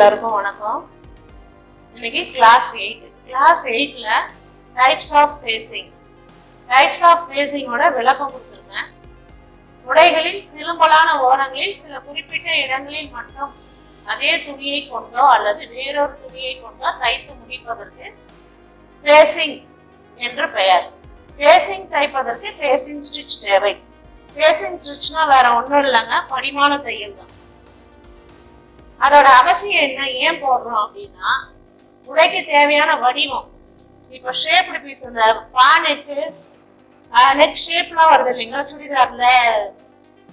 எல்லாருக்கும் வணக்கம். இன்னைக்கு கிளாஸ் எயிட் கிளாஸ் எயிட்ல types of facing types of ஃபேஸிங்கோட விளக்கம் கொடுத்துருக்கேன் உடைகளில் சிலும்பலான ஓரங்களில் சில குறிப்பிட்ட இடங்களில் மட்டும் அதே துணியை கொண்டோ அல்லது வேறொரு துணியை கொண்டோ தைத்து முடிப்பதற்கு ஃபேஸிங் என்று பெயர். ஃபேஸிங் தைப்பதற்கு ஃபேஸிங் ஸ்டிச் தேவை. ஃபேஸிங் ஸ்டிச்னா வேற ஒன்றும் இல்லைங்க படிமான தையல் தான் அதோட அவசியம் என்ன? ஏன் போடுறோம் அப்படின்னா உடைக்க தேவையான வடிவம். இப்போ ஷேப்டு பீஸ் இந்த பா நெக் ஷேப்லாம் வருது இல்லைங்களா? சுடிதார்ல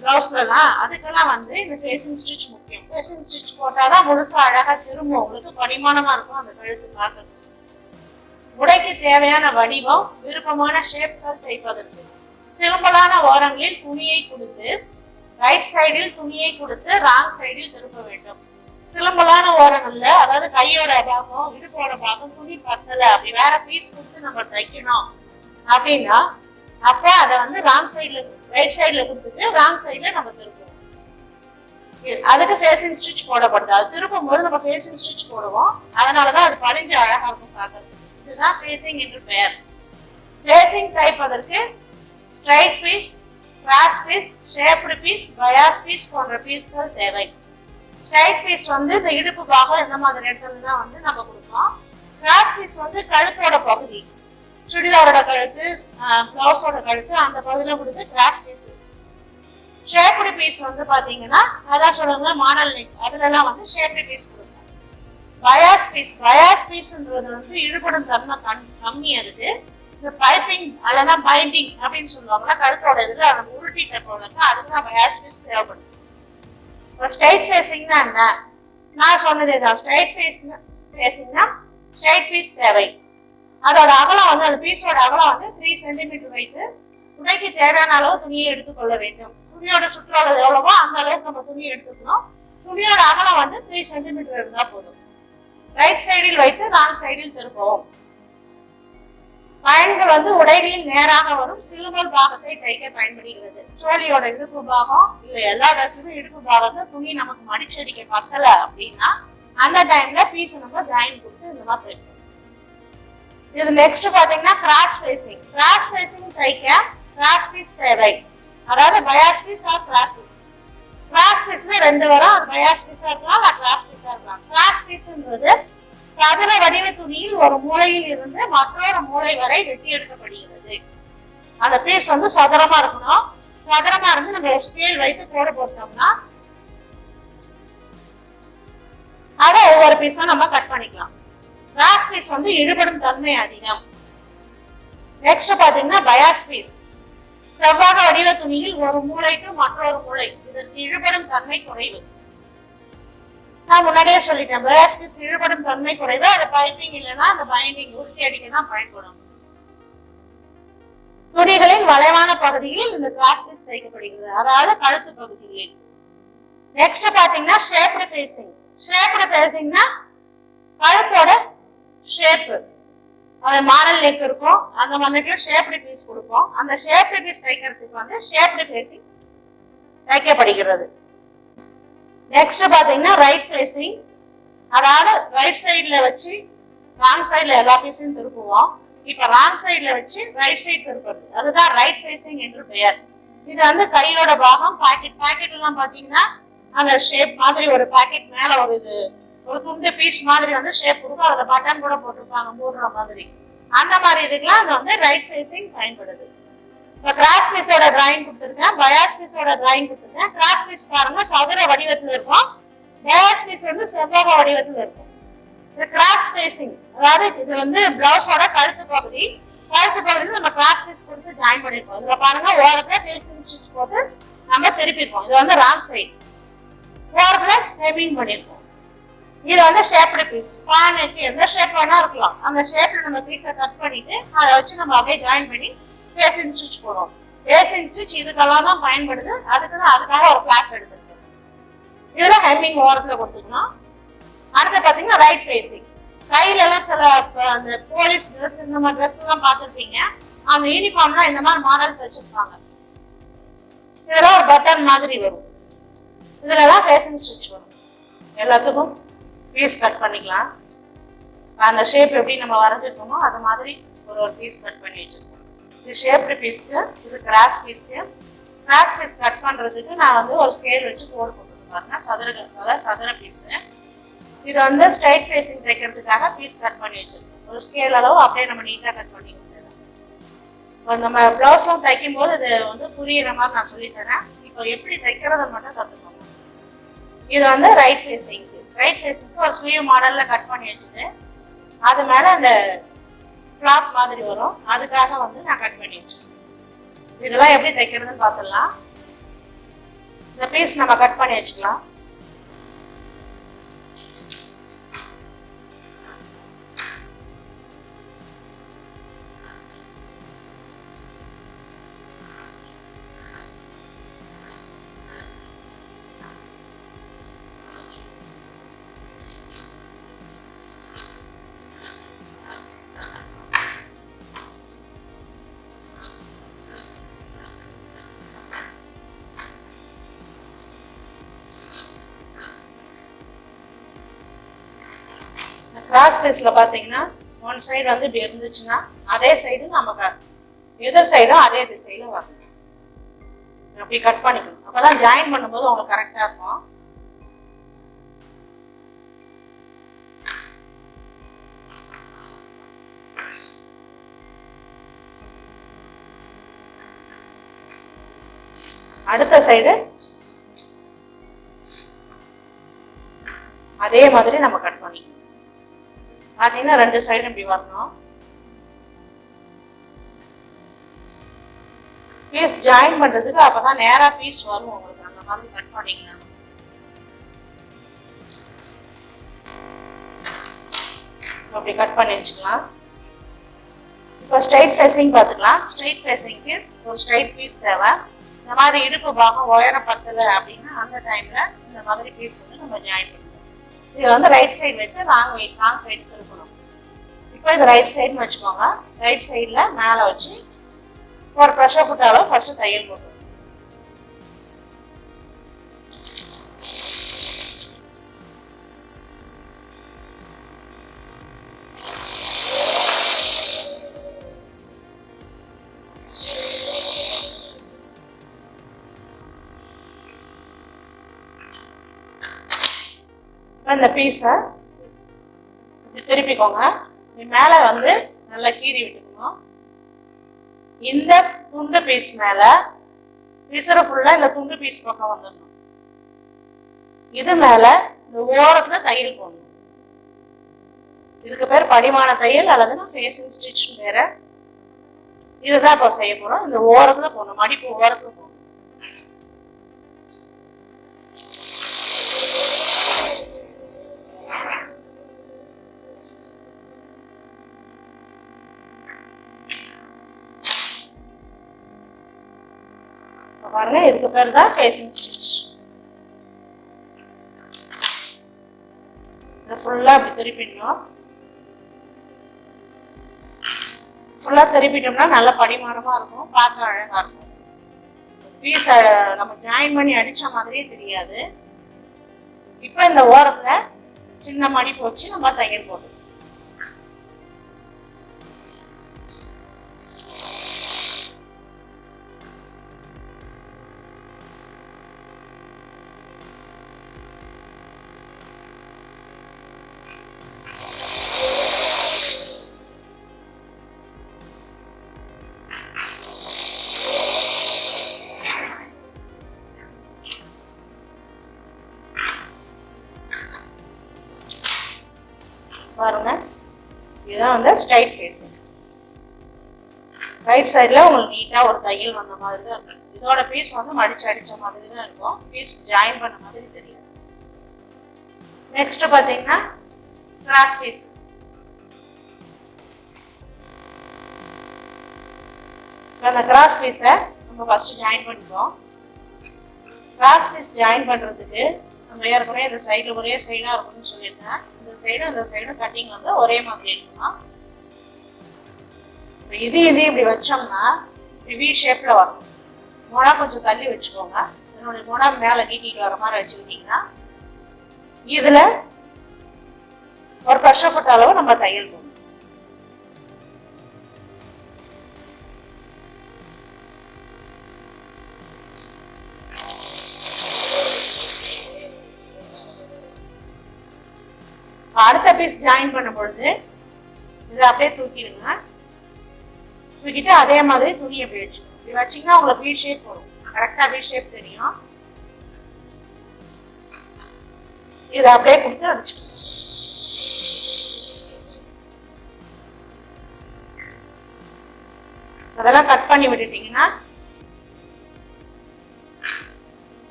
ப்ளவுஸ்லலாம் அதுக்கெல்லாம் வந்து இந்த ஃபேஸிங் ஸ்டிச் முக்கியம். ஃபேஸிங் ஸ்டிச் போட்டாதான் முழுசா அழகா திரும்ப உங்களுக்கு படிமானமா இருக்கும் அந்த கழுத்து பார்க்கறது உடைக்கு தேவையான வடிவம் விருப்பமான ஷேப்கள் தைப்பதற்கு. சிறும்பலான ஓரங்களில் துணியை கொடுத்து ரைட் சைடில் துணியை கொடுத்து ராங் சைடில் திருப்ப வேண்டும். சிலம்பலான ஓரங்கள்ல அதாவது கையோட பாகம் இடுப்போட பாகம் துணி பத்தல அப்படி வேற பீஸ் கொடுத்து நம்ம தைக்கணும் அப்படின்னா அப்ப அதை வந்து ராங் சைட்ல ரைட் சைட்ல கொடுத்துட்டு ராங் சைட்ல நம்ம திருப்போம். அதுக்கு ஃபேஸிங் ஸ்டிச் போடப்படுது அது திருப்பும் போது நம்ம ஃபேஸிங் ஸ்டிச் போடுவோம். அதனாலதான் அது படிஞ்சு அழகா இருக்கும் பார்க்கறது இதுதான் ஃபேஸிங் என்று பெயர் facing தைப்பதற்கு straight piece cross piece shaped piece bias piece போன்ற பீஸ்கள் தேவை. ஸ்ட்ரைட் பீஸ் வந்து இந்த இடுப்பு பாகம் இந்த மாதிரி இடத்துல தான் வந்து நம்ம கொடுப்போம். கிராஸ் பீஸ் வந்து கழுத்தோட பகுதி. சுடிதாரோட கழுத்து பிளவுஸோட கழுத்து அந்த பகுதியில கொடுத்து கிராஸ் பீஸ் ஷேப்டு பீஸ் வந்து பாத்தீங்கன்னா அதான் சொல்லுவாங்க மாடல் நெக் அதுலலாம் வந்து ஷேப்டு பீஸ் கொடுப்போம். பயாஸ் பீஸ் பயாஸ் பீஸ்ன்றது வந்து இழுபடும் தன்மை கம் கம்மி அதுக்கு இந்த பைப்பிங் அல்லனா பைண்டிங் அப்படின்னு சொல்லுவாங்கன்னா கழுத்தோட இதில் அந்த உருட்டி தைப்போம்ல அதுக்கு தான் பயாஸ் பீஸ் தேவைப்படும் ஸ்ட்ரைட் ஃபேஸிங்னா என்ன? நான் சொன்னதே தான் ஸ்ட்ரைட் ஃபேஸ் ஃபேஸிங்னா ஸ்ட்ரைட் பீஸ் தேவை. அதோட அகலம் வந்து அந்த பீஸோட அகலம் வந்து த்ரீ சென்டிமீட்டர் வைத்து துணைக்கு தேவையான அளவு துணியை எடுத்துக்கொள்ள வேண்டும். துணியோட சுற்றளவு எவ்வளவோ அந்த அளவுக்கு நம்ம துணியை எடுத்துக்கணும். துணியோட அகலம் வந்து த்ரீ சென்டிமீட்டர் இருந்தால் போதும். ரைட் சைடில் வைத்து ராங் சைடில் திருப்பவும். பயன்கள் வந்து உடைகளில் நேராக வரும். சிலுமல் பாகத்தை தைக்க பயன்படுகிறது. சோழியோட இடுப்பு பாகம் இல்ல எல்லா ட்ரெஸ்ஸுக்கும் இடுப்பு பாகத்தை துணி நமக்கு மடிச்சடிக்க பத்தல அப்படின்னா அந்த டைம்ல பீஸ் நம்ம ஜாயின் கொடுத்து இந்த மாதிரி தைப்போம். இது நெக்ஸ்ட் பாத்தீங்கன்னா கிராஸ் ஃபேசிங் கிராஸ் ஃபேசிங் தைக்க கிராஸ் பீஸ் தேவை. அதாவது bias piece or cross piece cross பீஸ்ல ரெண்டு வரும். பயாஸ் பீஸா இருக்கலாம் கிராஸ் பீஸா இருக்கலாம். கிராஸ் பீஸ்ன்றது சதுர வடிவ துணியில் ஒரு மூலையில் இருந்து மற்றொரு மூலை வரை வெட்டி எடுக்கப்படுகிறது. அந்த பீஸ் வந்து சதுரமா இருக்கணும். சதுரமா இருந்து நம்ம ஸ்கேல் வைத்து கோடு போட்டோம்னா அதை ஒவ்வொரு பீஸும் நம்ம கட் பண்ணிக்கலாம். கிராஸ் பீஸ் வந்து இழுபடும் தன்மை அதிகம். நெக்ஸ்ட் பாத்தீங்கன்னா பயாஸ் பீஸ் செவ்வாக வடிவ துணியில் ஒரு மூளை டு மற்றொரு மூளை இதற்கு இழுபடும் தன்மை குறைவு. நான் முன்னாடியே சொல்லிட்டேன் பயாஸ் பீஸ் இழுபடும் தன்மை குறைவு அது பைப்பிங் இல்லைன்னா அந்த பைண்டிங் உருட்டி அடிக்க தான் பயன்படும். துணிகளின் வளைவான பகுதியில் இந்த கிராஸ் பீஸ் தைக்கப்படுகிறது அதாவது கழுத்து பகுதிகளில் நெக்ஸ்ட் பாத்தீங்கன்னா ஷேப்டு ஃபேஸிங் ஷேப்டு ஃபேஸிங்னா கழுத்தோட ஷேப் அது மாடல் நெக் இருக்கும். அந்த மாதிரி ஷேப்டு பீஸ் கொடுப்போம். அந்த ஷேப்டு பீஸ் தைக்கிறதுக்கு வந்து ஷேப்டு ஃபேஸிங் தைக்கப்படுகிறது நெக்ஸ்ட் பாத்தீங்கன்னா ரைட் ஃபேசிங் அதாவது ரைட் சைட்ல வச்சு ராங் சைட்ல எல்லா பீஸையும் திருப்புவோம். இப்ப ராங் சைட்ல வச்சு ரைட் சைடு திருப்புறது. அதுதான் ரைட் ஃபேசிங் என்று பெயர். இது வந்து கையோட பாகம் பாக்கெட் பாக்கெட் எல்லாம் பாத்தீங்கன்னா அந்த ஷேப் மாதிரி ஒரு பாக்கெட் மேல ஒரு இது ஒரு துண்டு பீஸ் மாதிரி வந்து ஷேப் கொடுக்கும் அதுல பட்டன் கூட போட்டிருப்பாங்க மூடுற மாதிரி. அந்த மாதிரி இதுக்கெல்லாம் அது வந்து ரைட் ஃபேசிங் பயன்படுது. இப்போ கிராஸ் பீஸோட டிராயிங் கொடுத்துருக்கேன். பயாஸ் பீஸோட டிராயிங் கொடுத்துருக்கேன். கிராஸ் பீஸ் பாருங்க சதுர வடிவத்தில் இருக்கும். பயாஸ் பீஸ் வந்து செவ்வக வடிவத்தில் இருக்கும். இது கிராஸ் ஃபேசிங் அதாவது இது வந்து பிளவுஸோட கழுத்து பகுதி. கழுத்து பகுதியில் நம்ம கிராஸ் பீஸ் கொடுத்து ஜாயின் பண்ணிருக்கோம். இதுல பாருங்க ஓரத்துல ஃபேசிங் ஸ்டிச் போட்டு நம்ம திருப்பிப்போம். இது வந்து ராங் சைடு ஓரத்துல ஹெமிங் பண்ணிருப்போம் இது வந்து ஷேப்டு பீஸ் பானைக்கு எந்த ஷேப் வேணா இருக்கலாம். அந்த ஷேப்ல நம்ம பீஸை கட் பண்ணிட்டு அதை வச்சு நம்ம அப்படியே ஜாயின் பண்ணி பேசிங் ஸ்டிச் போடுவோம் பேசிங் ஸ்டிச் இதுக்கெல்லாம் தான் பயன்படுது. அதுக்கு தான் அதுக்காக ஒரு கிளாஸ் எடுத்துருக்கோம். இதெல்லாம் ஹெம்மிங் ஓரத்தில் கொடுத்துக்கணும் அடுத்து பார்த்தீங்கன்னா ரைட் ஃபேஸிங் கையில எல்லாம் சில அந்த போலீஸ் ட்ரெஸ் இந்த மாதிரி ட்ரெஸ் எல்லாம் பார்த்துருப்பீங்க. அந்த யூனிஃபார்ம்லாம் இந்த மாதிரி மாடல்ஸ் வச்சிருப்பாங்க. இதெல்லாம் ஒரு பட்டன் மாதிரி வரும். இதுல தான் ஃபேஷன் ஸ்டிச் வரும். எல்லாத்துக்கும் பீஸ் கட் பண்ணிக்கலாம். அந்த ஷேப் எப்படி நம்ம வரைஞ்சிருக்கோமோ அது மாதிரி ஒரு ஒரு பீஸ் கட் பண்ணி வச்சிருக்கோம். இது ஷேப்டு பீஸ்க்கு இது கிராஸ் பீஸ்க்கு கிராஸ் பீஸ் கட் பண்ணுறதுக்கு நான் வந்து ஒரு ஸ்கேல் வச்சு கோடு போட்டு சதுர அதாவது சதுர பீஸு இது வந்து ஸ்ட்ரைட் ஃபேஸிங் தைக்கிறதுக்காக பீஸ் கட் பண்ணி வச்சுருக்கோம் ஒரு ஸ்கேல் அளவு அப்படியே நம்ம நீட்டாக கட் பண்ணி இப்போ நம்ம ப்ளவுஸ்லாம் தைக்கும் போது இது வந்து புரியுற மாதிரி நான் சொல்லித்தரேன். இப்போ எப்படி தைக்கிறத மட்டும் கற்றுக்கோங்க இது வந்து ரைட் ஃபேஸிங்க்கு ரைட் ஃபேஸிங்க்கு ஒரு ஸ்லீவ் மாடலில் கட் பண்ணி வச்சுட்டு அது மேலே அந்த ஃப்ளாப் மாதிரி வரும். அதுக்காக வந்து நான் கட் பண்ணி வச்சிருக்கேன். இதெல்லாம் எப்படி தைக்கிறதுன்னு பார்த்துடலாம். இந்த பீஸ் நம்ம கட் பண்ணி வச்சுக்கலாம். கிராஸ் பீஸில் பார்த்தீங்கன்னா ஒன் சைடு வந்து இப்படி இருந்துச்சுன்னா அதே சைடு நமக்கு எதிர் சைடும் அதே திசையில் வரணும் அப்படி கட் பண்ணிக்கணும். அப்பதான் ஜாயின் பண்ணும்போது உங்களுக்கு கரெக்டாக இருக்கும். அடுத்த சைடு அதே மாதிரி நம்ம கட் பண்ணிக்கணும். பார்த்தீங்கன்னா ரெண்டு சைடும் இப்படி வரணும். பீஸ் ஜாயின் பண்றதுக்கு அப்பதான் நேரா பீஸ் வரும் உங்களுக்கு. அந்த மாதிரி கட் பண்ணீங்கன்னா அப்படி கட் பண்ணி வச்சுக்கலாம். இப்போ ஸ்ட்ரைட் ஃபேஸிங் பார்த்துக்கலாம். ஸ்ட்ரைட் ஃபேஸிங்க்கு ஒரு ஸ்ட்ரைட் பீஸ் தேவை. இந்த மாதிரி இடுப்பு பாகம் உயரம் பத்தலை அப்படின்னா அந்த டைம்ல இந்த மாதிரி பீஸ் வந்து நம்ம ஜாயின் பண்ணலாம் இது வந்து ரைட் சைடு வச்சு லாங் வெயிட் லாங் சைடு திருப்பணும். இப்போ இது ரைட் சைடுன்னு வச்சுக்கோங்க. ரைட் சைடில் மேலே வச்சு ஒரு ப்ரெஷர் போட்டாலும் ஃபஸ்ட்டு தையல் போட்டு இந்த பீஸை திருப்பிக்கோங்க. மேலே வந்து நல்லா கீறி விட்டுக்கணும். இந்த துண்டு பீஸ் மேல பிசுறு ஃபுல்லா இந்த துண்டு பீஸ் பக்கம் வந்துடணும். இது மேல இந்த ஓரத்துல தையல் போடணும். இதுக்கு பேர் படிமான தையல் அல்லது ஃபேஸிங் ஸ்டிச் வேற. இதுதான் இப்போ செய்ய போறோம். இந்த ஓரத்துல போடணும். மடிப்பு ஓரத்தில் போடணும். பாருங்க இதுக்கு பேர் தான் ஃபேஸிங் ஸ்டிச் இதை ஃபுல்லாக அப்படி திருப்பிடணும். ஃபுல்லாக திருப்பிட்டோம்னா நல்ல படிமானமாக இருக்கும். பார்க்க அழகாக இருக்கும். பீஸ் நம்ம ஜாயின் பண்ணி அடித்த மாதிரியே தெரியாது. இப்போ இந்த ஓரத்தில் சின்ன மடிப்பு வச்சு நம்ம தையல் போட்டுக்கணும் இதுதான் வந்து ஸ்ட்ரைட் ஃபேஸிங் ரைட் சைடில் உங்களுக்கு நீட்டாக ஒரு தையல் வந்த மாதிரி தான் இருக்கும். இதோட பீஸ் வந்து மடிச்சு அடிச்ச மாதிரி தான் இருக்கும். பீஸ் ஜாயின் பண்ண மாதிரி தெரியும். நெக்ஸ்ட் பார்த்தீங்கன்னா கிராஸ் பீஸ் அந்த கிராஸ் பீஸை நம்ம ஃபர்ஸ்ட் ஜாயின் பண்ணிப்போம் கிராஸ் பீஸ் ஜாயின் பண்ணுறதுக்கு நம்ம ஏற்கனவே இந்த சைடில் ஒரே சைடாக இருக்கும்னு சொல்லியிருந்தேன். இந்த சைடும் இந்த சைடும் கட்டிங் வந்து ஒரே மாதிரி இருக்குமா இப்போ இது இது இப்படி வச்சோம்னா இப்படி வி ஷேப்பில் வரும். மொளா கொஞ்சம் தள்ளி வச்சுக்கோங்க. என்னுடைய மொளா மேலே நீட்டிட்டு வர மாதிரி வச்சுக்கிட்டிங்கன்னா இதில் ஒரு கஷ்டப்பட்ட அளவு நம்ம தையல் அடுத்த பீஸ் ஜாயின் பண்ண பொழுது இதை அப்படியே தூக்கிடுங்க. தூக்கிட்டு அதே மாதிரி துணியை இப்படி வச்சுக்கணும் இப்படி வச்சீங்கன்னா உங்களுக்கு வீ ஷேப் வரும் கரெக்டாக பீ ஷேப் தெரியும். இதை அப்படியே கொடுத்து அடிச்சுக்கணும் அதெல்லாம் கட் பண்ணி விட்டுட்டீங்கன்னா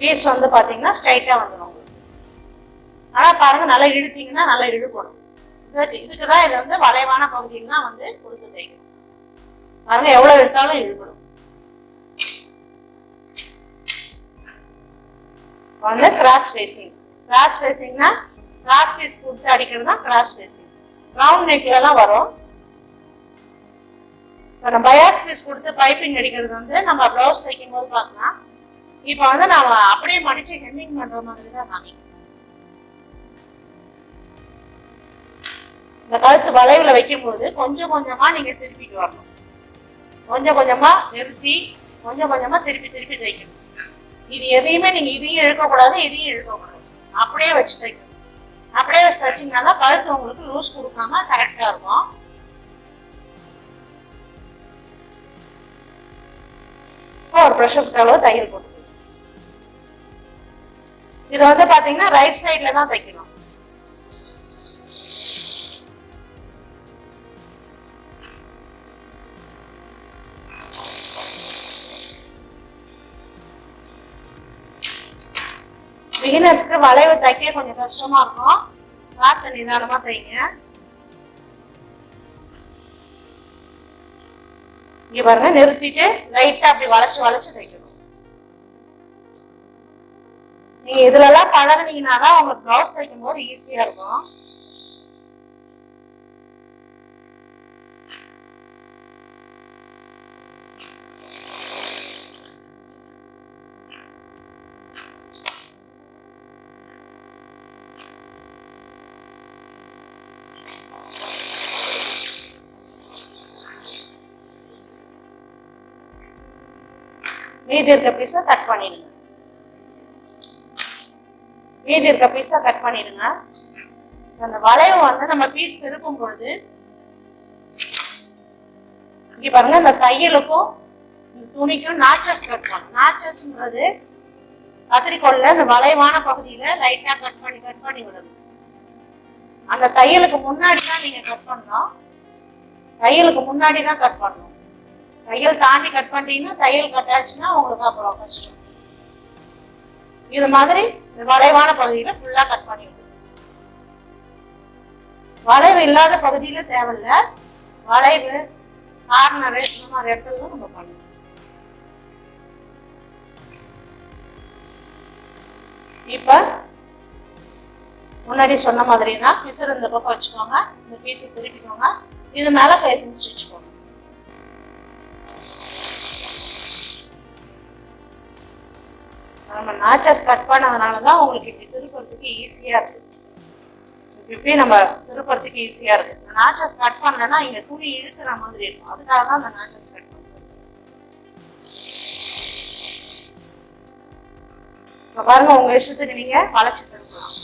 பீஸ் வந்து பார்த்தீங்கன்னா ஸ்ட்ரைட்டாக வந்துடும் ஆனா பாருங்க நல்லா இழுத்தீங்கன்னா நல்லா இழுக்கணும். இதுக்கு இதுக்கு தான் இதை வந்து வளைவான பகுதியெல்லாம் வந்து கொடுத்து தைக்கணும் பாருங்க எவ்வளவு இழுத்தாலும் இழுக்கணும். வந்து கிராஸ் ஃபேஸிங் கிராஸ் ஃபேஸிங்னா கிராஸ் பீஸ் கொடுத்து அடிக்கிறது தான் கிராஸ் ஃபேஸிங் ரவுண்ட் நெக்ல எல்லாம் வரும். இப்போ நம்ம பயாஸ் பீஸ் கொடுத்து பைப்பிங் அடிக்கிறது வந்து நம்ம ப்ளவுஸ் தைக்கும் போது பார்க்கலாம் இப்போ வந்து நம்ம அப்படியே மடிச்சு ஹெம்மிங் பண்ற மாதிரி தான் காமிக்கும். இந்த கழுத்து வளைவுல வைக்கும்போது கொஞ்சம் கொஞ்சமா நீங்க திருப்பிட்டு வரணும். கொஞ்சம் கொஞ்சமா நிறுத்தி கொஞ்சம் கொஞ்சமா திருப்பி திருப்பி தைக்கணும் இது எதையுமே நீங்க இதையும் இழுக்கக்கூடாது இதையும் இழுக்கக்கூடாது. அப்படியே வச்சு தைக்கணும் அப்படியே வச்சு தைச்சீங்கன்னா தான் கழுத்து உங்களுக்கு லூஸ் கொடுக்காம கரெக்டா இருக்கும். இப்போ ஒரு ப்ரெஷர் அளவு தையல் போட்டு இது வந்து பாத்தீங்கன்னா ரைட் சைட்ல தான் தைக்கணும் பிகினர்ஸ்க்கு வளைவு தைக்க கொஞ்சம் கஷ்டமா இருக்கும். பார்த்து நிதானமா தைங்க இங்க பாருங்க நிறுத்திட்டு லைட்டா அப்படி வளைச்சு வளைச்சு தைக்கணும் நீங்க இதுல எல்லாம் பழகுனீங்கன்னா தான் உங்களுக்கு ப்ளவுஸ் தைக்கும் போது ஈஸியா இருக்கும். மீதி இருக்க பீஸை கட் பண்ணிடுங்க. மீதி இருக்க பீஸை கட் பண்ணிடுங்க. அந்த வளைவு வந்து நம்ம பீஸ் திருப்பும் பொழுது இங்கே பாருங்க இந்த தையலுக்கும் துணிக்கும் நாச்சஸ் கட் பண்ணும் நாச்சஸ்ன்றது கத்திரிக்கோல்ல இந்த வளைவான பகுதியில லைட்டா கட் பண்ணி கட் பண்ணி விடணும். அந்த தையலுக்கு முன்னாடி தான் நீங்க கட் பண்ணணும். தையலுக்கு முன்னாடி தான் கட் பண்ணணும். தையல் தாண்டி கட் பண்ணிட்டீங்கன்னா தையல் கட்டாச்சுன்னா உங்களுக்கு அப்புறம் கஷ்டம். இது மாதிரி இந்த வளைவான பகுதியில ஃபுல்லா கட் பண்ணி வளைவு இல்லாத பகுதியில தேவையில்ல. வளைவு கார்னர் இந்த மாதிரி இடத்துல நம்ம பண்ணணும். இப்ப முன்னாடி சொன்ன மாதிரி தான் பிசர் இந்த பக்கம் வச்சுக்கோங்க. இந்த பீஸை திருப்பிக்கோங்க. இது மேல ஃபேசிங் ஸ்டிச் போடணும் நம்ம நாச்சஸ் கட் பண்ணதுனால தான் உங்களுக்கு இப்படி திருப்பறதுக்கு ஈஸியாக இருக்குது இப்படி நம்ம திருப்பறதுக்கு ஈஸியாக இருக்குது இந்த நாச்சஸ் கட் பண்ணலன்னா இங்கே துணி இழுக்கிற மாதிரி இருக்கும். அதுக்காக தான் அந்த நாச்சஸ் கட் பண்ணுறது இப்போ பாருங்கள் உங்கள் இஷ்டத்துக்கு நீங்கள் வளைச்சி திருப்பலாம்.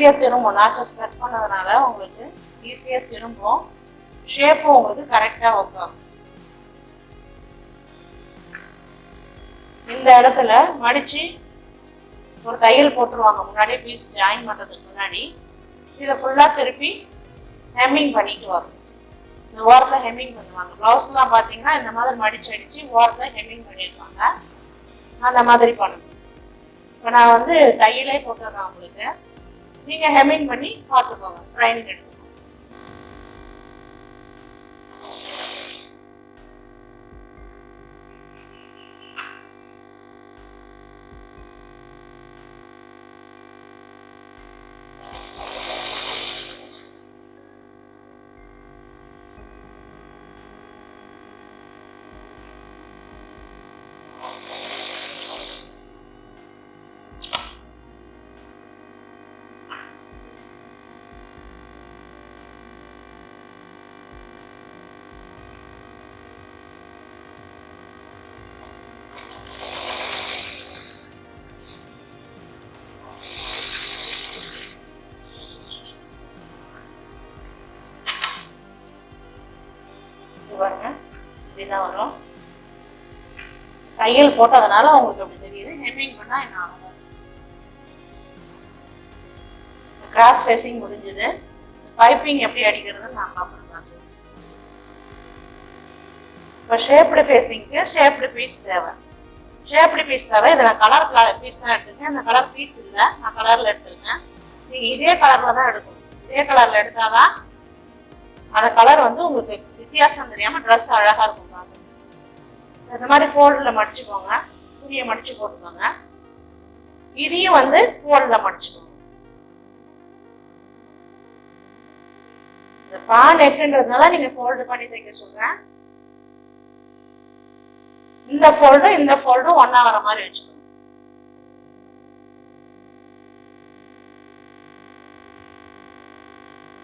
ஈஸியாக திரும்பும். நாச்சஸ் கட் பண்ணதுனால உங்களுக்கு ஈஸியாக திரும்பும். ஷேப்பும் உங்களுக்கு கரெக்டாக உட்காரும் இந்த இடத்துல மடிச்சு ஒரு தையல் போட்டுருவாங்க. முன்னாடியே பீஸ் ஜாயின் பண்ணுறதுக்கு முன்னாடி. இதை ஃபுல்லாக திருப்பி ஹெம்மிங் பண்ணிட்டு வரும் இந்த ஓரத்தில் ஹெம்மிங் பண்ணுவாங்க. ப்ளவுஸ்லாம் பார்த்தீங்கன்னா இந்த மாதிரி மடிச்சு அடிச்சு ஓரத்தில் ஹெம்மிங் பண்ணியிருப்பாங்க அந்த மாதிரி பண்ணணும். இப்போ நான் வந்து தையலே போட்டுறேன் உங்களுக்கு. நீங்கள் ஹெமிங் பண்ணி பார்த்துக்கோங்க. ட்ரைனிங் எடுத்து. தான் வரும். தையல் போட்டதுனால உங்களுக்கு அப்படி தெரியுது. ஹெம்மிங் பண்ணா என்ன ஆகும்? கிராஸ் ஃபேஸிங் முடிஞ்சது. பைப்பிங் எப்படி அடிக்கிறதுன்னு நான் அப்புறம் பார்க்குறேன் இப்போ ஷேப்டு ஃபேஸிங்க்கு ஷேப்டு பீஸ் தேவை. ஷேப்டு பீஸ் தேவை. இதில் கலர் பீஸ் தான் எடுத்துருக்கேன். இந்த கலர் பீஸ் இல்லை. நான் கலரில் எடுத்திருக்கேன். நீங்கள் இதே கலரில் தான் எடுக்கணும். இதே கலரில் எடுத்தாதான் அந்த கலர் வந்து உங்களுக்கு வித்தியாசம் தெரியாம ட்ரெஸ் அழகா இருக்கும். இந்த மாதிரி ஃபோல்டில் மடிச்சுக்கோங்க. துணியை மடிச்சு போட்டுக்கோங்க. இதையும் வந்து ஃபோல்டில் மடிச்சுக்கோங்க. இந்த பா நெக்குன்றதுனால நீங்கள் ஃபோல்டு பண்ணி தைக்க சொல்கிறேன் இந்த ஃபோல்டும் இந்த ஃபோல்டும் ஒன்றா வர மாதிரி வச்சுக்கோங்க.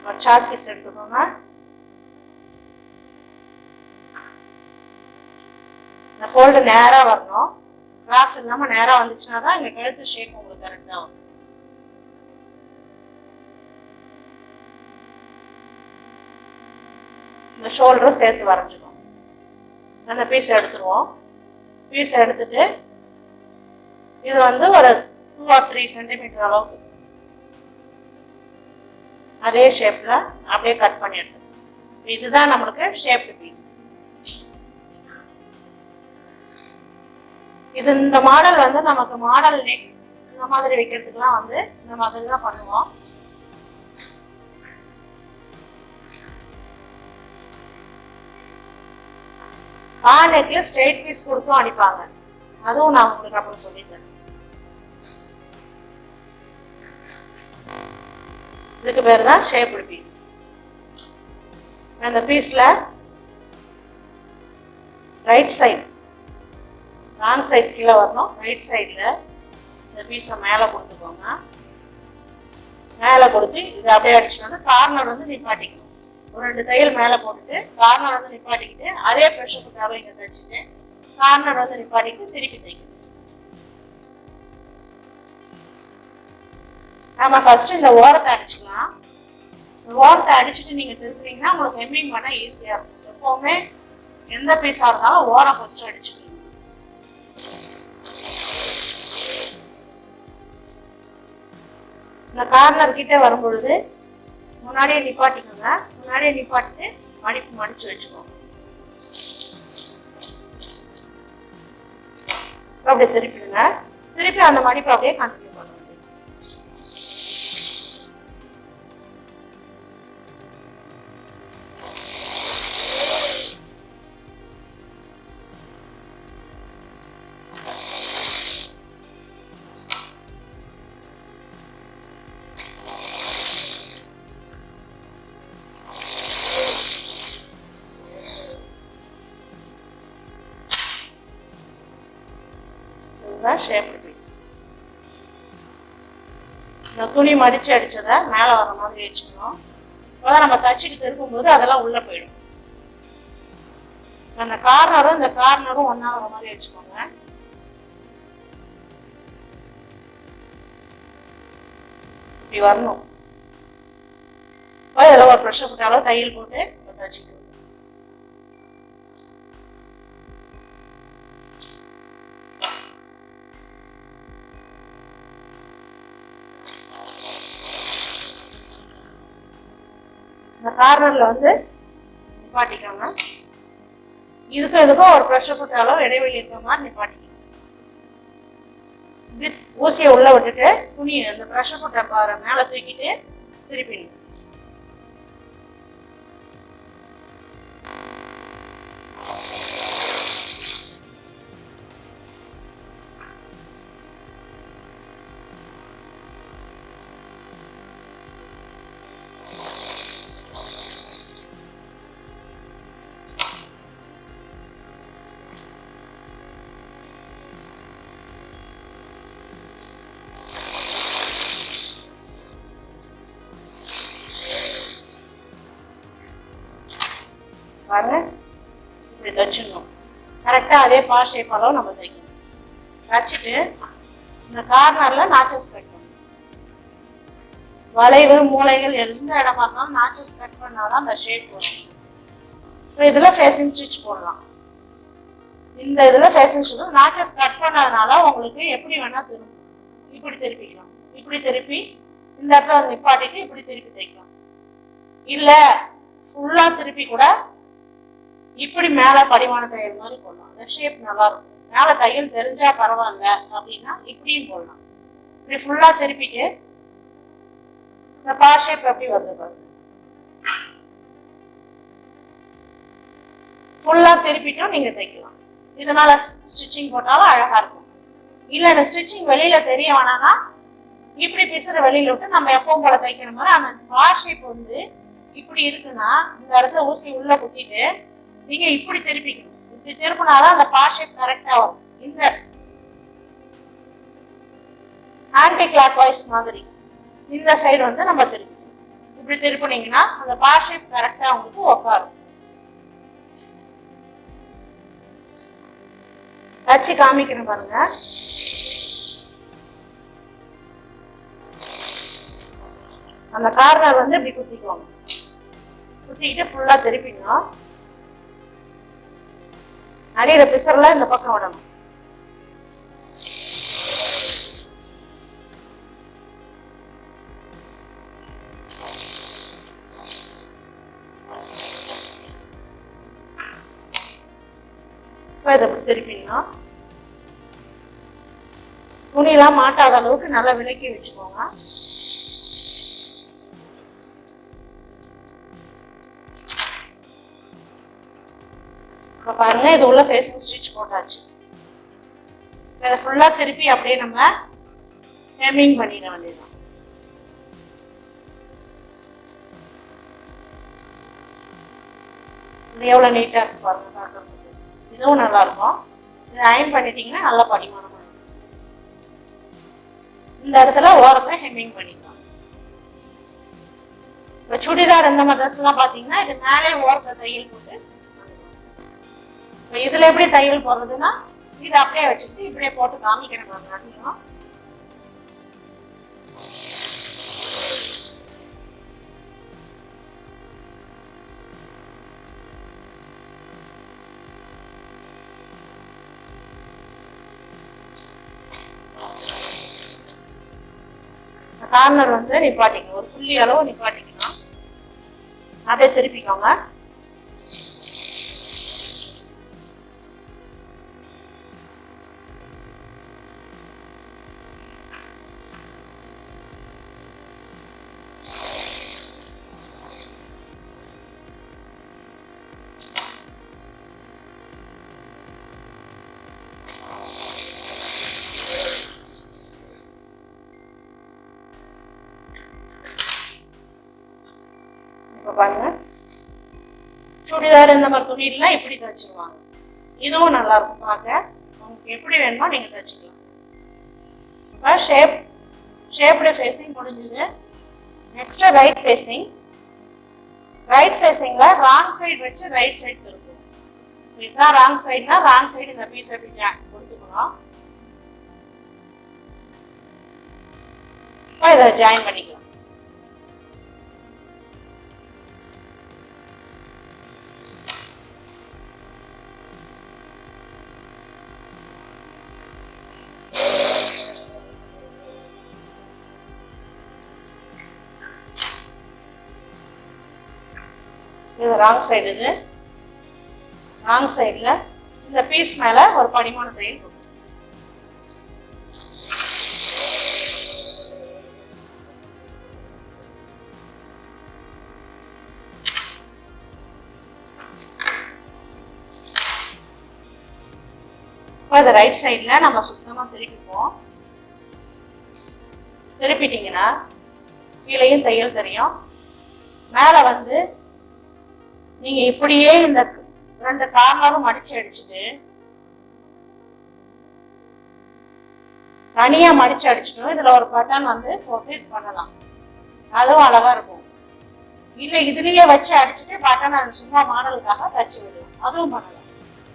ஒரு சார்ட் பீஸ் எடுத்துக்கோங்க. இந்த ஃபோல்டு நேராக வரணும். கிராஸ் இல்லாமல் நேராக வந்துச்சுன்னா தான் இங்க கழுத்து ஷேப் உங்களுக்கு கரெக்டாக வரும். இந்த ஷோல்டரும் சேர்த்து வரைஞ்சுக்கோங்க. அந்த பீஸ் எடுத்துருவோம். பீஸ் எடுத்துட்டு இது வந்து ஒரு டூ ஆர் த்ரீ சென்டிமீட்டர் அளவுக்கு. அதே ஷேப்பில் அப்படியே கட் பண்ணி எடுத்துக்கணும் இதுதான் நம்மளுக்கு ஷேப் பீஸ் இது இந்த மாடல் வந்து நமக்கு மாடல் நெக் இந்த மாதிரி வைக்கிறதுக்குலாம் வந்து இந்த மாதிரி தான் பண்ணுவோம். கா நெக்ல ஸ்ட்ரெயிட் பீஸ் கொடுத்தும் அடிப்பாங்க. அதுவும் நான் உங்களுக்கு அப்புறம் சொல்லித்தரேன் இதுக்கு பேர் தான் ஷேப்டு பீஸ். அந்த பீஸ்ல ரைட் சைட் ராங் சைடு கீழே வரணும். ரைட் சைடில் இந்த பீஸை மேலே கொடுத்துக்கோங்க. மேலே கொடுத்து இதை அப்படியே அடிச்சுட்டு வந்து கார்னர் வந்து நிப்பாட்டிக்கணும். ஒரு ரெண்டு தையல் மேலே போட்டுட்டு கார்னர் வந்து நிப்பாட்டிக்கிட்டு அதே ப்ரெஷர் குட்டாவை இங்கே தைச்சிட்டு கார்னர் வந்து நிப்பாட்டிக்கிட்டு திருப்பி தைக்கணும். நம்ம ஃபஸ்ட்டு இந்த ஓரத்தை அடிச்சுக்கலாம். இந்த ஓரத்தை அடிச்சுட்டு நீங்க திருப்பினீங்கன்னா உங்களுக்கு ஹெம்மிங் பண்ண ஈஸியாக இருக்கும். எப்போவுமே எந்த பீஸாக இருந்தாலும் ஓரம் ஃபஸ்ட்டு அடிச்சுக்கலாம் இந்த கார்னர் கிட்டே வரும்பொழுது முன்னாடியே நிப்பாட்டிக்கோங்க. முன்னாடியே நிப்பாட்டிட்டு மடிப்பு மடிச்சு வச்சுக்கோங்க. அப்படியே திருப்பிடுங்க. திருப்பி அந்த மடிப்பு அப்படியே கண்டினியூ இந்த துணி மடித்து அடிச்சதை மேலே வர மாதிரி வச்சுக்கணும். அப்போதான் நம்ம தச்சுட்டு திருப்பும்போது அதெல்லாம் உள்ள போயிடும். அந்த கார்னரும் இந்த கார்னரும் ஒன்றா வர மாதிரி வச்சுக்கோங்க. இப்படி வரணும். இதில் ஒரு ப்ரெஷர் போட்டாலும் தையல் போட்டு தச்சுக்கணும் இந்த கார்னர்ல வந்து நிப்பாட்டிக்கோங்க. இதுக்கும் இதுக்கும் ஒரு ப்ரெஷர் ஃபுட் அளவு இடைவெளி இருக்க மாதிரி நிப்பாட்டிக்கணும் இப்படி ஊசியை உள்ள விட்டுட்டு துணி அந்த ப்ரெஷர் ஃபுட்டை பாரு மேலே தூக்கிட்டு திருப்பிடுங்க. இப்படி தைச்சிடணும் கரெக்டாக அதே பா ஷேப் அளவு நம்ம தைக்கணும் தைச்சிட்டு இந்த கார்னரில் நாச்சஸ் கட் பண்ணணும் வளைவு மூளைகள் எந்த இடமா இருந்தாலும் நாச்சஸ் கட் பண்ணாதான் அந்த ஷேப் வரும். இப்போ இதில் ஃபேஷன் ஸ்டிச் போடலாம். இந்த இதில் ஃபேஷன் ஸ்டிச் நாச்சஸ் கட் பண்ணதுனால உங்களுக்கு எப்படி வேணால் திரும்பும். இப்படி திருப்பிக்கலாம். இப்படி திருப்பி இந்த இடத்துல நிப்பாட்டிட்டு இப்படி திருப்பி தைக்கலாம். இல்லை ஃபுல்லாக திருப்பி கூட இப்படி மேல படிமான தையல் மாதிரி போடலாம். அந்த ஷேப் நல்லா இருக்கும். மேல தையல் தெரிஞ்சா பரவாயில்ல அப்படின்னா இப்படியும் போடலாம். இப்படி ஃபுல்லா திருப்பிட்டு இந்த பா ஷேப் எப்படி வருது பாருங்க. ஃபுல்லா திருப்பிட்டும் நீங்க தைக்கலாம். இதனால ஸ்டிச்சிங் போட்டாலும் அழகா இருக்கும். இல்ல இந்த ஸ்டிச்சிங் வெளியில தெரிய வேணாம்னா இப்படி பிசுற வெளியில விட்டு நம்ம எப்பவும் போல தைக்கிற மாதிரி அந்த பா ஷேப் வந்து இப்படி இருக்குன்னா இந்த இடத்துல ஊசி உள்ள குத்திட்டு நீங்க இப்படி திருப்பிக்கணும் இப்படி திருப்பினாதான் அந்த பா ஷேப் கரெக்டா வரும். இந்த ஆன்டி கிளாக் வைஸ் மாதிரி இந்த சைடு வந்து நம்ம திருப்பி இப்படி திருப்பினீங்கன்னா அந்த பா கரெக்டா உங்களுக்கு உட்காரும் தச்சு காமிக்கணும் பாருங்க. அந்த கார்னர் வந்து இப்படி குத்திக்குவாங்க குத்திக்கிட்டு ஃபுல்லா திருப்பிடணும். அடியில பிசர்ல இந்த பக்கம் விடணும். இப்போ இதை இப்படி துணியெல்லாம் மாட்டாத அளவுக்கு நல்லா விலக்கி வச்சுக்கோங்க. இப்போ பாருங்கள் இது உள்ள ஃபேஸிங் ஸ்டிச் போட்டாச்சு. இதை ஃபுல்லாக திருப்பி அப்படியே நம்ம ஹெம்மிங் பண்ணிட வேண்டியதான் இது எவ்வளோ நீட்டாக இருக்கு பாருங்க பார்க்கறதுக்கு. இதுவும் நல்லா இருக்கும். இதை அயன் பண்ணிட்டீங்கன்னா நல்லா படிமானம் இந்த இடத்துல ஓரத்தை ஹெம்மிங் பண்ணிக்கலாம். இப்போ சுடிதார் இந்த மாதிரி ட்ரெஸ்லாம் பார்த்தீங்கன்னா இது மேலே ஓரத்தை தையல் போட்டு இதுல எப்படி தையல் போடுறதுன்னா இதை அப்படியே வச்சுட்டு இப்படியே போட்டு காமிக்கிறேன் நான் கார்னர் வந்து நிப்பாட்டிக்கணும். ஒரு புள்ளி அளவு நிப்பாட்டிக்கணும். அப்படியே திருப்பிக்கோங்க. சுடிதார் இந்த மாதிரி துணியெல்லாம் இப்படி தைச்சிருவாங்க? இதுவும் நல்லா இருக்கும் பார்க்க. உங்களுக்கு எப்படி வேணுமோ நீங்கள் தைச்சிக்கலாம். இப்போ ஷேப் ஷேப்டு ஃபேஸிங் முடிஞ்சது. நெக்ஸ்ட்டு ரைட் ஃபேஸிங் ரைட் ஃபேஸிங்கில் ராங் சைடு வச்சு ரைட் சைடு திருப்போம் இதுதான் ராங் சைடுனா ராங் சைடு இந்த பீஸ் எப்படி கொடுத்துக்கணும் இப்போ இதை ஜாயின் பண்ணிக்கலாம். ராங் சைடு இது. ராங் சைடில் இந்த பீஸ் மேலே ஒரு படிமான தையல் இப்போ இந்த ரைட் சைடில் நம்ம சுத்தமாக திருப்பிப்போம் திருப்பிட்டிங்கன்னா கீழேயும் தையல் தெரியும். மேலே வந்து நீங்க இப்படியே இந்த ரெண்டு கார்னரும் மடிச்சு அடிச்சுட்டு தனியா மடிச்சு அடிச்சிட்டோம் இதுல ஒரு பட்டன் வந்து போட்டு இது பண்ணலாம். அதுவும் அழகா இருக்கும். இல்ல இதுலயே வச்சு அடிச்சுட்டு பட்டன் சும்மா மாடலுக்காக தச்சு விடலாம் அதுவும் பண்ணலாம்.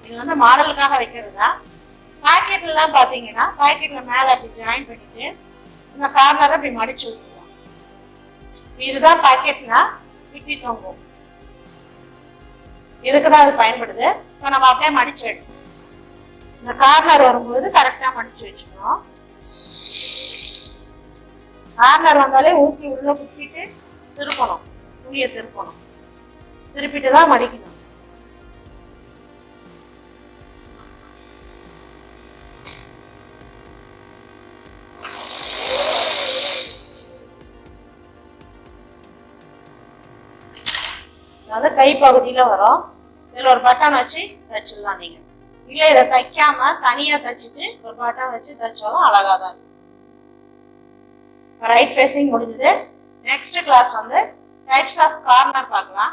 இது வந்து மாடலுக்காக வைக்கிறது தான். பாக்கெட்ல எல்லாம் பாத்தீங்கன்னா பாக்கெட்ல மேல அப்படி ஜாயின் பண்ணிட்டு இந்த கார்னரை இப்படி மடிச்சு விட்டுருவோம். இதுதான் பாக்கெட்னா விட்டி தொங்கும் இதுக்கு தான் அது பயன்படுது. இப்போ நம்ம அப்படியே மடிச்சு எடுக்கணும் இந்த கார்னர் வரும்போது கரெக்டாக மடிச்சு வச்சுக்கணும். கார்னர் வந்தாலே ஊசி உள்ள குத்திட்டு திருப்பணும். துணியை திருப்பணும். திருப்பிட்டு தான் மடிக்கணும். அதாவது கை வரும். இதில் ஒரு பட்டன் வச்சு தைச்சிடலாம் நீங்க. இல்லை இதை தைக்காம தனியா தைச்சிட்டு ஒரு பட்டன் வச்சு தைச்சாலும் அழகா தான் இருக்கும். ரைட் ஃபேஸிங் முடிஞ்சது. நெக்ஸ்ட் கிளாஸ் வந்து டைப்ஸ் ஆஃப் கார்னர் பார்க்கலாம்.